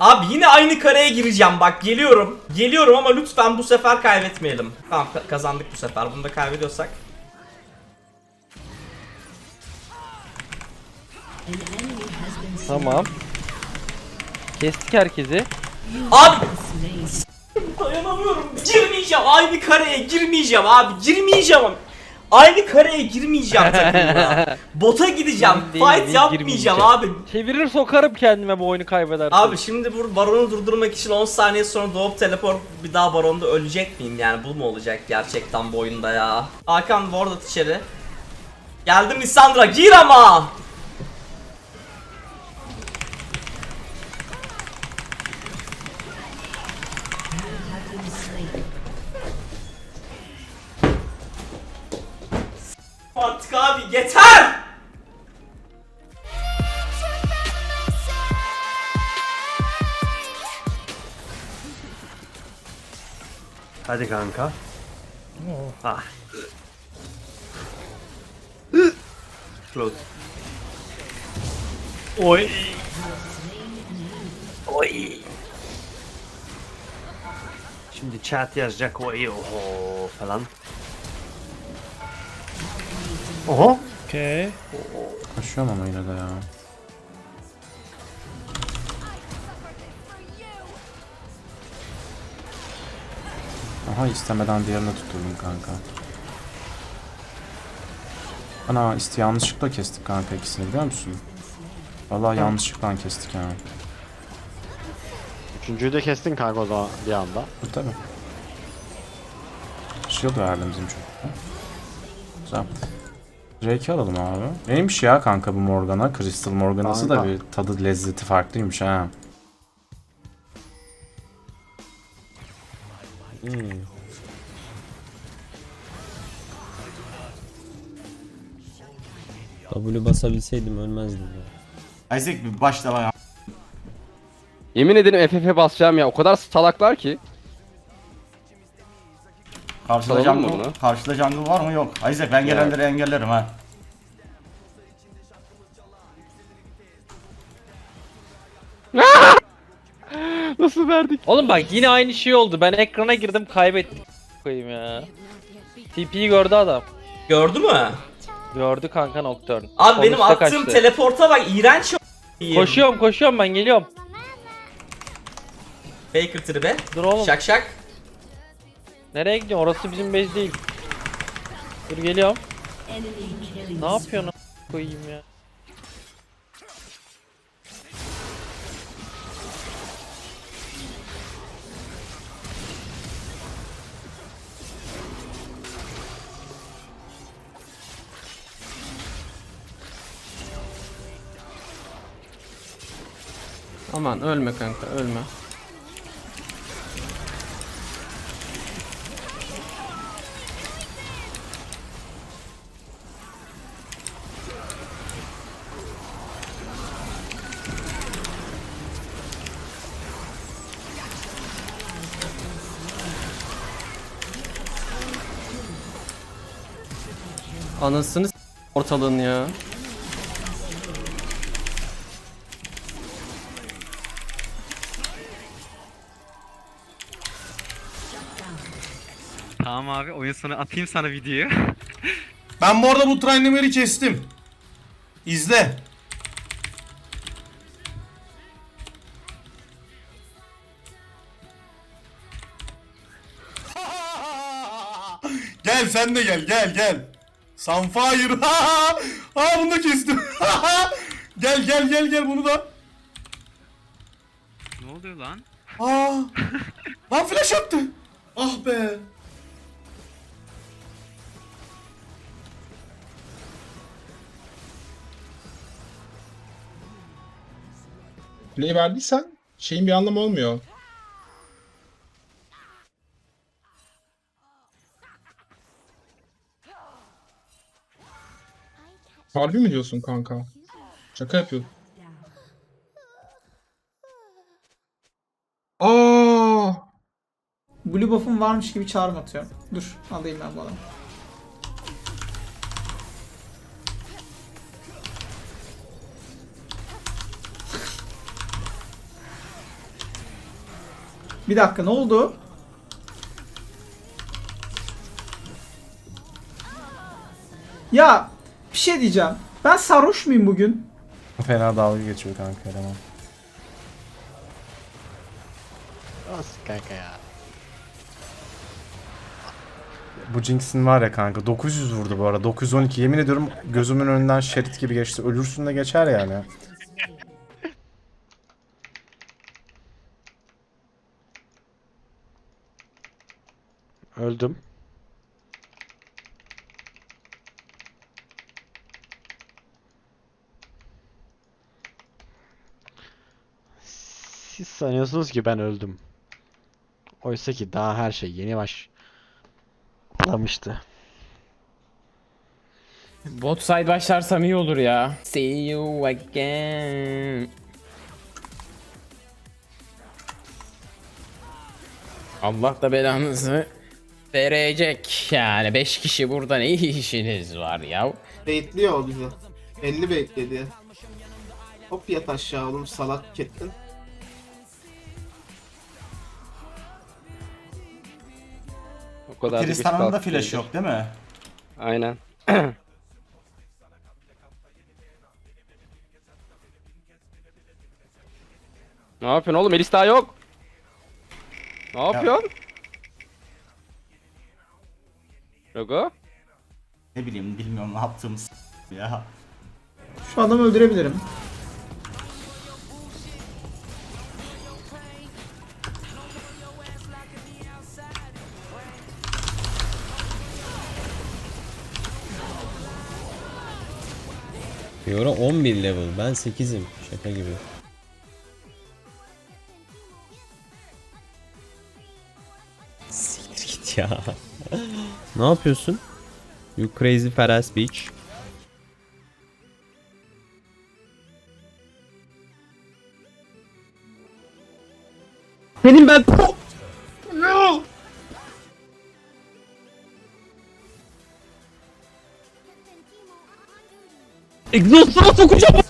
Abi yine aynı kareye gireceğim bak geliyorum. Geliyorum ama lütfen bu sefer kaybetmeyelim. Tamam ka- kazandık bu sefer. Bunu da kaybediyorsak. Tamam. Kestik herkesi. Abi dayanamıyorum. Girmeyeceğim. Aynı kareye girmeyeceğim abi. Girmeyeceğim. Aynı kareye girmeyeceğim takımla. Bota gideceğim. Değil, Fight değil, yapmayacağım girmeyeceğim. abi. Çevirir sokarım kendime bu oyunu kaybedersem. Abi şimdi bu baronu durdurmak için 10 saniye sonra doğup teleport bir daha baronda ölecek miyim yani bu mu olacak gerçekten bu oyunda ya Hakan ward at içeri Geldim Lissandra gir ama Hadi kanka. Ah. Close. Oy. Oy. Şimdi chat yazacak oy oho falan. Oho. Okey. Koşuyorum ama yine de ya. Aha istemeden diğerini tutturdum kanka. Ana işte yanlışlıkla kestik kanka ikisini biliyor musun? Vallahi yanlışlıkla kestik yani. Üçüncüyü de kestin kanka o zaman bir anda. Bu tabi. Shield verdim bizim çocuklar. Güzel. Drake'i alalım abi. Neymiş ya kanka bu Morgana? Crystal Morgana'sı da bir tadı lezzeti farklıymış ha. W basabilseydim ölmezdim ya. Isaac bir başla bana. Yemin ederim FF basacağım ya. O kadar salaklar ki. Karşıda Salalım mı jungle, bunu? karşıda jungle var mı? Yok. Isaac ben gelenleri engellerim ha. Nasıl verdik? Oğlum bak yine aynı şey oldu. Ben ekrana girdim kaybettim. Koyayım ya. TP'yi gördü adam. Gördü mü? Gördü kanka Nocturne. Abi benim attığım kaçtı. teleporta bak iğrenç Koşuyorum koşuyorum ben geliyorum. Baker tribe. Dur oğlum. Şak şak. Nereye gidiyorsun? Orası bizim base değil. Dur geliyorum. Ne yapıyorsun? a- Koyayım ya. Aman ölme kanka ölme. Anasını ortalığın ya. Tamam abi oyun sonu atayım sana videoyu. Ben bu arada bu Trainemer'i kestim. İzle. gel sen de gel gel gel. Sunfire. ha bunu da kestim. gel gel gel gel bunu da. ne oluyor lan? Aa. Lan flash attı. Ah be. Play verdiysen şeyin bir anlamı olmuyor. Harbi mi diyorsun kanka? Şaka yapıyorsun. Aa! Blue buff'um varmış gibi çağrım atıyorum. Dur alayım ben bu adamı. Bir dakika ne oldu? Ya bir şey diyeceğim. Ben sarhoş muyum bugün? Fena dalga geçiyor kanka eleman. Nasıl kanka ya? Bu Jinx'in var ya kanka 900 vurdu bu arada 912 yemin ediyorum gözümün önünden şerit gibi geçti ölürsün de geçer yani. Öldüm. Siz sanıyorsunuz ki ben öldüm. Oysa ki daha her şey yeni başlamıştı. Bot side başlarsam iyi olur ya. See you again. Allah da belanızı verecek. Yani 5 kişi burada ne işiniz var ya? Bekliyor o bizi. 50 bekledi. Hop yat aşağı oğlum salak kettin. O kadar da güç Tristan'ın da kalktı flash değildir. yok değil mi? Aynen. ne yapıyorsun oğlum? Elis daha yok. Ne yapıyorsun? Rogo? Ne bileyim bilmiyorum ne yaptığımız ya. Şu adamı öldürebilirim. Fiora 11 level. Ben 8'im. Şaka gibi. Ya. ne yapıyorsun? You crazy fat bitch. Benim ben... Exhaust'a sokacağım.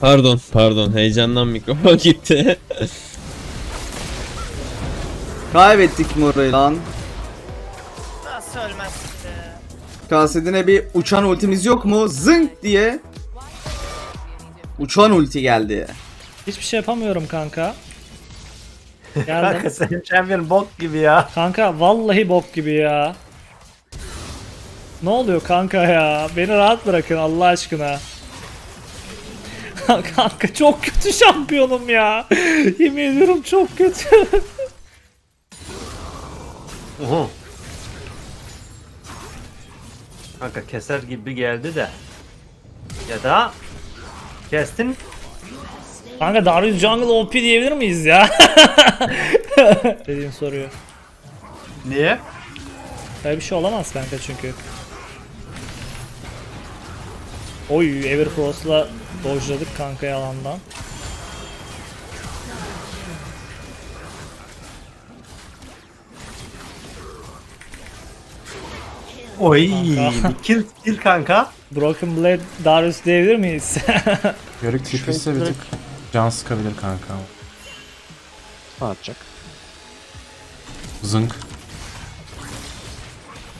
Pardon, pardon. Heyecandan mikrofon gitti. Kaybettik morayı lan. Nasıl ölmezsin Kasedine bir uçan ultimiz yok mu? Zınk diye. Uçan ulti geldi. Hiçbir şey yapamıyorum kanka. Kanka senin champion bok gibi ya. Kanka vallahi bok gibi ya. Ne oluyor kanka ya? Beni rahat bırakın Allah aşkına. kanka çok kötü şampiyonum ya. Yemin ediyorum çok kötü. Kanka keser gibi geldi de. Ya da kestin. kanka Darius Jungle OP diyebilir miyiz ya? Dediğin soruyor. Niye? Öyle bir şey olamaz kanka çünkü. Oy Everfrost'la dojladık kanka yalandan. Oy, Kanka. kill kill kanka. Broken Blade Darius diyebilir miyiz? Yörük tipisi bir tık can sıkabilir kanka. Ne atacak? Zınk.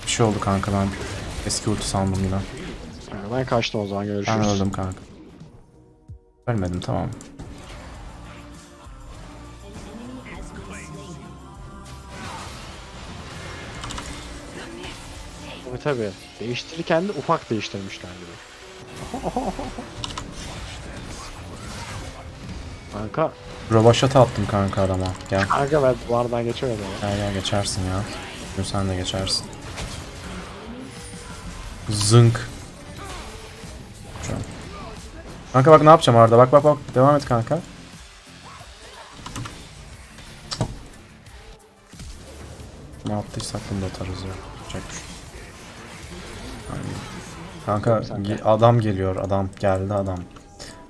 Bir şey oldu kanka ben eski ulti sandım yine. Ben kaçtım o zaman görüşürüz. Ben öldüm kanka. Ölmedim tamam. Tabii tabii. Değiştirirken de ufak değiştirmişler gibi. Kanka, Robaşat attım kanka adama. Gel. kanka ben duvardan geçemedim ama. Gel gel geçersin ya. Dur sen de geçersin. Zınk. Kanka bak ne yapacağım Arda. Bak bak bak. Devam et kanka. Ne yaptıysak bunu da atarız ya. Yapacak Kanka ge- adam geliyor adam. Geldi adam.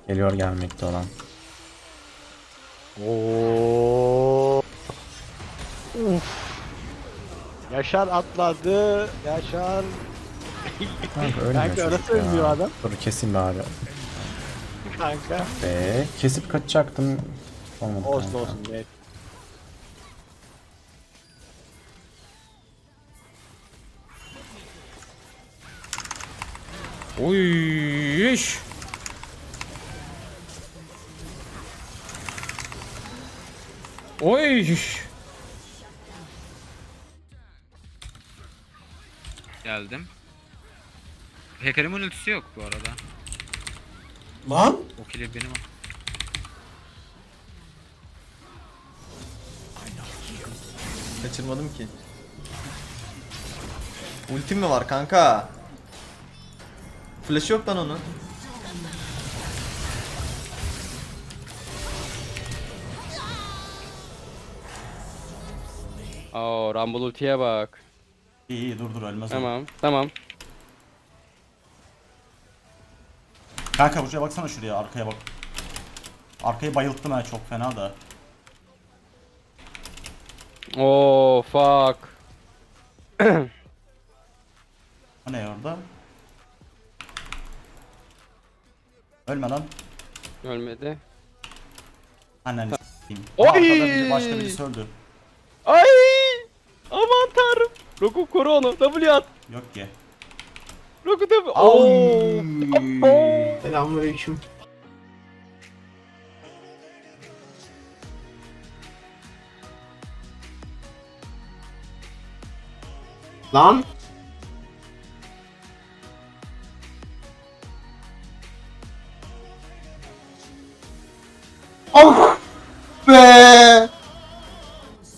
Geliyor gelmekte olan. Oo. Uf. Yaşar atladı. Yaşar. Kanka ölmüyor Kanka çocuk nasıl ya. ölmüyor adam? Dur keseyim bari. Kanka. Be kesip kaçacaktım. Olmadı Olsun kanka. olsun. Ne? Oy. iş. Oy. Geldim. Hacker'ımın ultisi yok bu arada. Lan. O kill benim. Kaçırmadım ki. Ultim mi var kanka? Flash yok lan onun. Oo Rumble ultiye bak. İyi iyi dur dur ölmez o. Tamam tamam. Kanka buraya baksana şuraya arkaya bak. Arkayı bayılttım ha çok fena da. Oo fuck. O ne orada? Ölme lan. Ölmedi. Anneni s**eyim. Oy! Arkada biri, başka birisi öldü. Ay! Aman tanrım. Roku koru onu. W at. Yok ki. Roku W. Oo. Selamünaleyküm. Lan.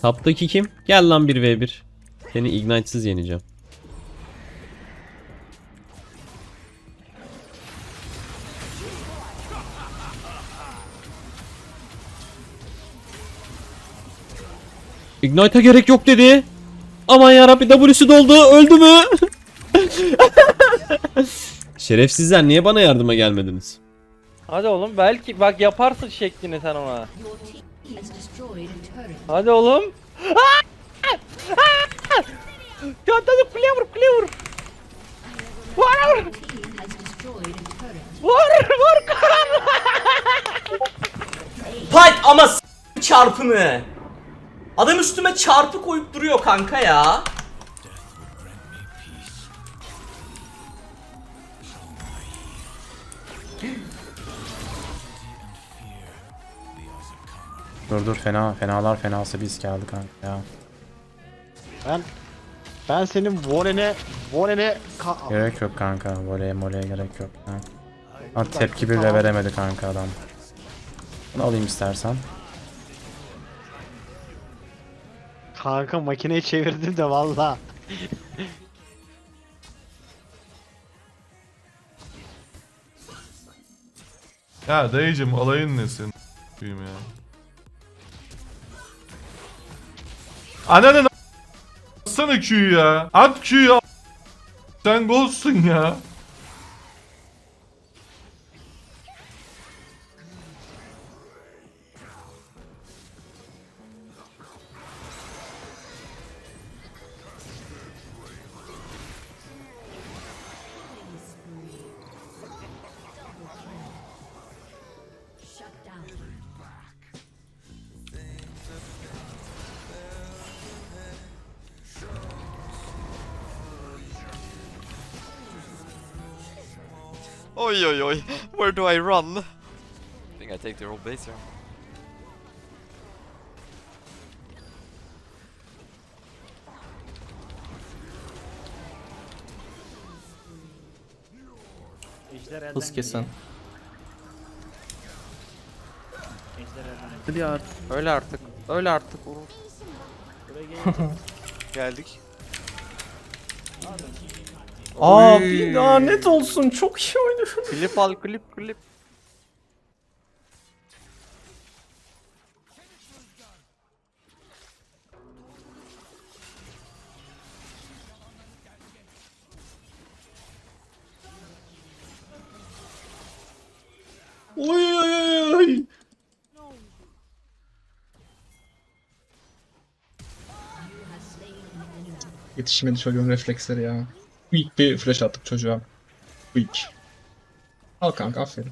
Taptaki kim? Gel lan 1v1. Seni ignite'sız yeneceğim. Ignite'a gerek yok dedi. Aman yarabbi W'si doldu. Öldü mü? Şerefsizler niye bana yardıma gelmediniz? Hadi oğlum belki bak yaparsın şeklini sen ona. Hadi oğlum. Hadi kuleye vur kuleye vur. Vur vur. Vur vur kan. Fight ama çarpını. Adam üstüme çarpı koyup duruyor kanka ya. Dur dur fena fenalar fenası biz geldi kanka ya. Ben ben senin Warren'e ka- Gerek yok kanka. Voleye moleye gerek yok. Ha. Ha, tepki bile veremedi kanka adam. Bunu alayım istersen. kanka makineyi çevirdim de valla. Ya dayıcım olayın ne senin ya. Ananın Atsana Q'yu ya. At Q'yu Sen golsün ya. Oi oi oi. Where do I run? I think I take the old base here. Hız kesin. Öyle artık. Öyle artık. Geldik. Abi lanet olsun çok iyi oynuyor. Klip al klip klip. Oy oy oy. Yetişmedi çocuğun refleksleri ya. Quick bir flash attık çocuğa. Quick. Al kanka aferin.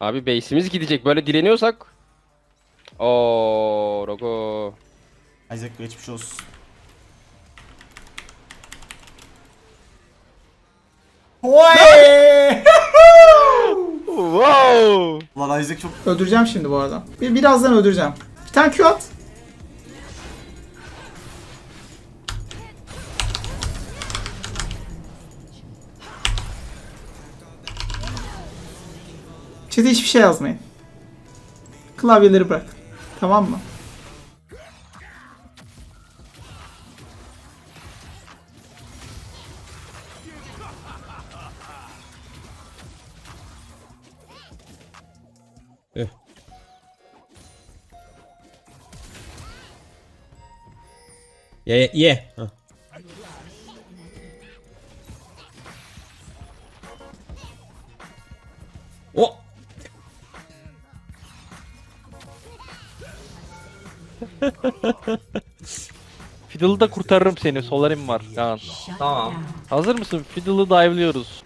Abi base'imiz gidecek. Böyle dileniyorsak. Oo, Rogo. Isaac geçmiş olsun. Oy! Lan Isaac çok Öldüreceğim şimdi bu arada. Bir, birazdan öldüreceğim. Bir tane Q at. Chat'e hiçbir şey yazmayın. Klavyeleri bırak. Tamam mı? Ye ye. ye. Hah. O. Fiddle'da kurtarırım seni. Solarim var. Kaan. Tamam. Hazır mısın? Fiddle'ı dive'lıyoruz.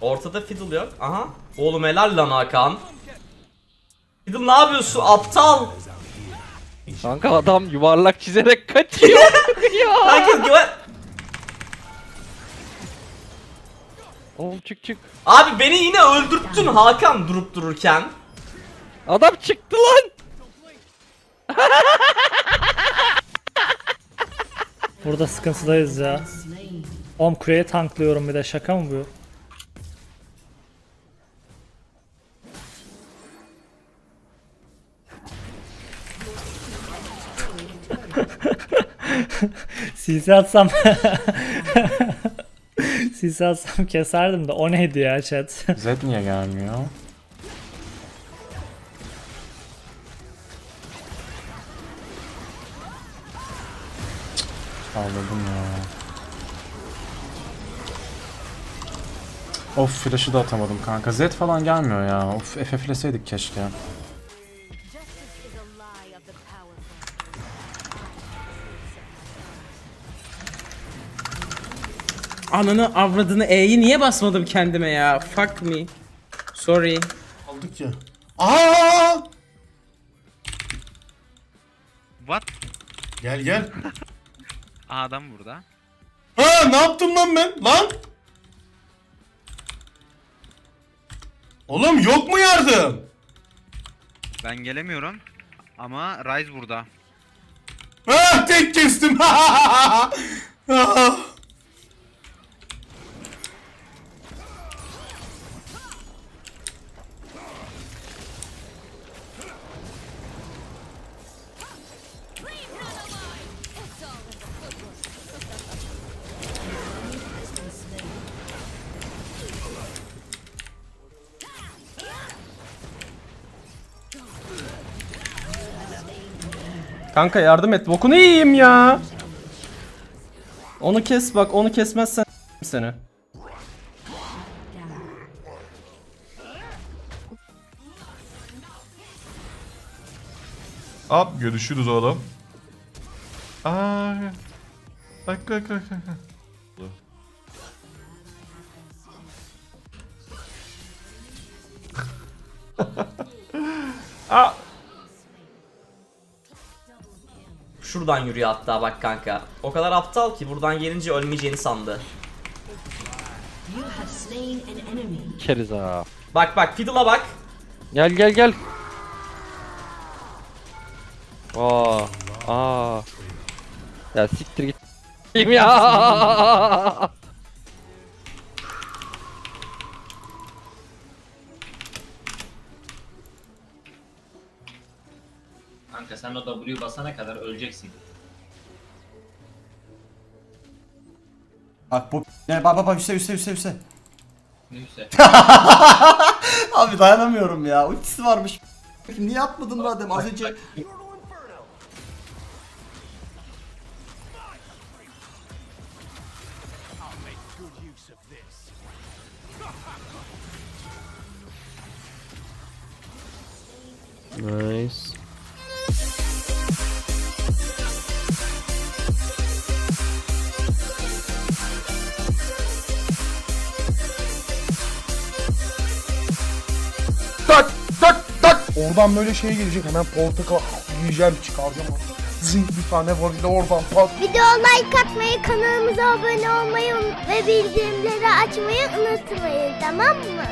Ortada Fiddle yok. Aha. Oğlum helal lan Hakan. Fiddle ne yapıyorsun aptal? Kanka adam yuvarlak çizerek kaçıyor. Kanka güven... Oğlum çık çık. Abi beni yine öldürttün Hakan durup dururken. Adam çıktı lan. Burada sıkıntıdayız ya. Oğlum kuleye tanklıyorum bir de şaka mı bu? CC atsam CC atsam keserdim de o neydi ya chat? Zed niye gelmiyor? Ağladım ya. Of flash'ı da atamadım kanka. Zed falan gelmiyor ya. Of FF'leseydik keşke. Ananı avradını E'yi niye basmadım kendime ya? Fuck me. Sorry. Aldık ya. Aa! What? Gel gel. Aa, adam burada. Ha ne yaptım lan ben? Lan! Oğlum yok mu yardım? Ben gelemiyorum. Ama Ryze burada. Ha tek kestim. Kanka yardım et. Bokunu yiyeyim ya. Onu kes bak. Onu kesmezsen seni. Hop görüşürüz oğlum. Aa. Bak bak bak bak. Aa. Şuradan yürüyor hatta bak kanka. O kadar aptal ki buradan gelince ölmeyeceğini sandı. Keriz ha. Bak bak Fiddle'a bak. Gel gel gel. Aa. Aa. Ya siktir git. Ya? Kanka sen o W basana kadar öleceksin. Bak bu ne bak bak bak üste üste üste üste. Neyse. Abi dayanamıyorum ya. Ultisi varmış. Niye atmadın madem az önce? Oradan böyle şey gelecek hemen portakal yiyeceğim çıkaracağım. Zing bir tane var de oradan pat. Video like atmayı, kanalımıza abone olmayı ve bildirimleri açmayı unutmayın tamam mı?